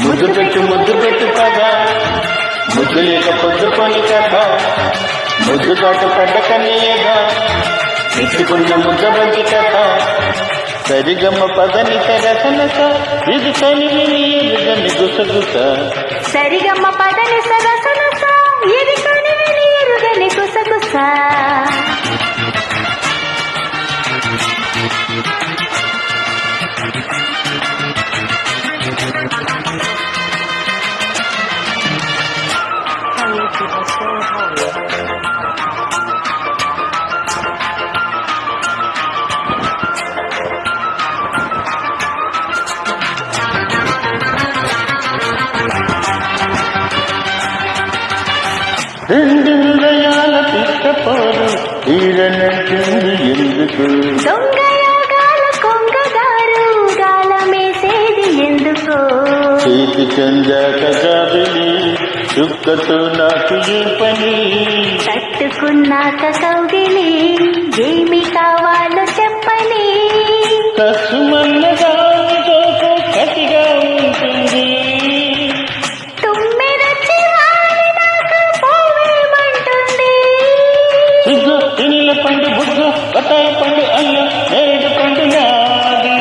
ముద్దు పెట్టు ముద్దు పెట్టు కథ ముద్దు లేక పొద్దుకొని కథ. ముద్దు తోట పడ్డ కన్నీయగా ఇచ్చుకున్న ముద్ద బంతి కథ. సరిగమ పదని సరసనస. ఇది ఎరుగని గుసగుస సరిగమ పదని సరసలస ఇది రెండు హృదయాల పిష్టపోరు తీరనంటుంది ఎందుకు? చేతి చందాక జాబిలి చుక్కతో నాకు ఏ పని తట్టుకున్నాక కౌగిలి ఏమి కావాలో చెప్పని. సిగ్గు తినిల పండు బుగ్గు బతాయి పండు అల్ల నేరేడు పండు నాది.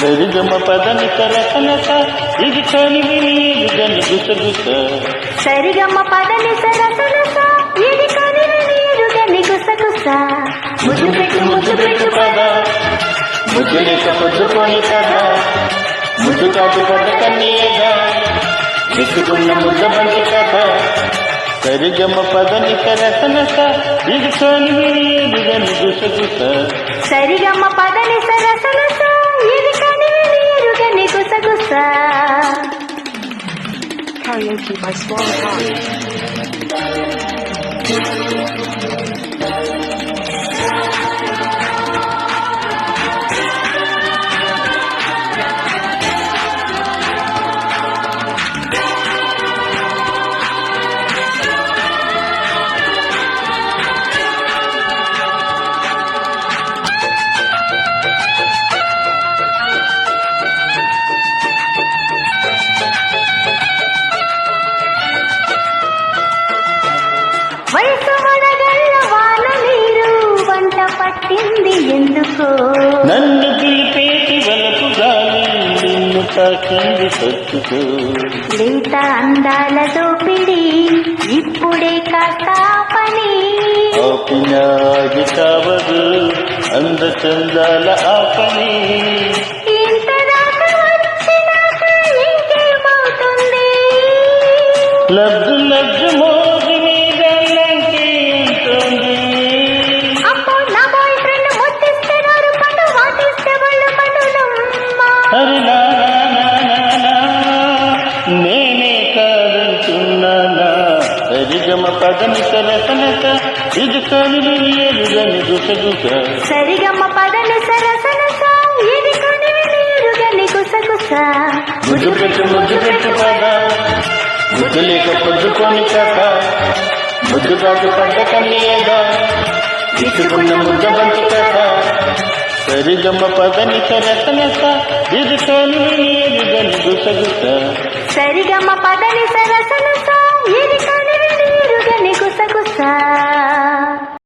సరిగమ పదని సరసనస ఇది కాని విని గుసగుస సరిగమ్మ పదని సరసనస ఇది కని నీరుగని గుసగుస ముద్దు పెట్టు ముద్దు పెట్టు కదా ముద్దు లేక కదా ముద్దు పడ్డ ఎత్తుకున్న ముద్ద బంతి కథ. సరిగమ పదని సరసనస ఇది కాని విని గుసగుస సరిగమ్మ పదని సరసనస ఇది కని నీరుగని గుసగుస Karaoke by Swan. పట్టింది ఎందుకో? నన్ను పిలిపేటి వలపు గాలి నిన్ను తాకింది సత్తుకో లేత అందాల దోపిడి ఇప్పుడే కాస్త పని కావదు అంద చందాల ఆపని. ఇంత పండునమ్మా హరి నా నా నా నా నా, నేనే కాదంటున్నానా? సరిగమ పదని సరసనక ఇది కాని ఎరుగని గుసగుస. సరిగమ్మ పదని సరసనస ఇది కని నీరుగని గుసగుస. ముద్దు పెట్టు ముద్దు పెట్టు కదా ముద్దు లేక పొద్దుకొని కథ. ముద్దు కాదు పడ్డ కన్నీయగా ఇసుకున్న ముద్ద బంతి కథ. సరిగమ పదని సరసనక ఇది నీరుగని గుసగుస సరిగమ పదని సరసనస ఇది నీరుగని గుసగుస.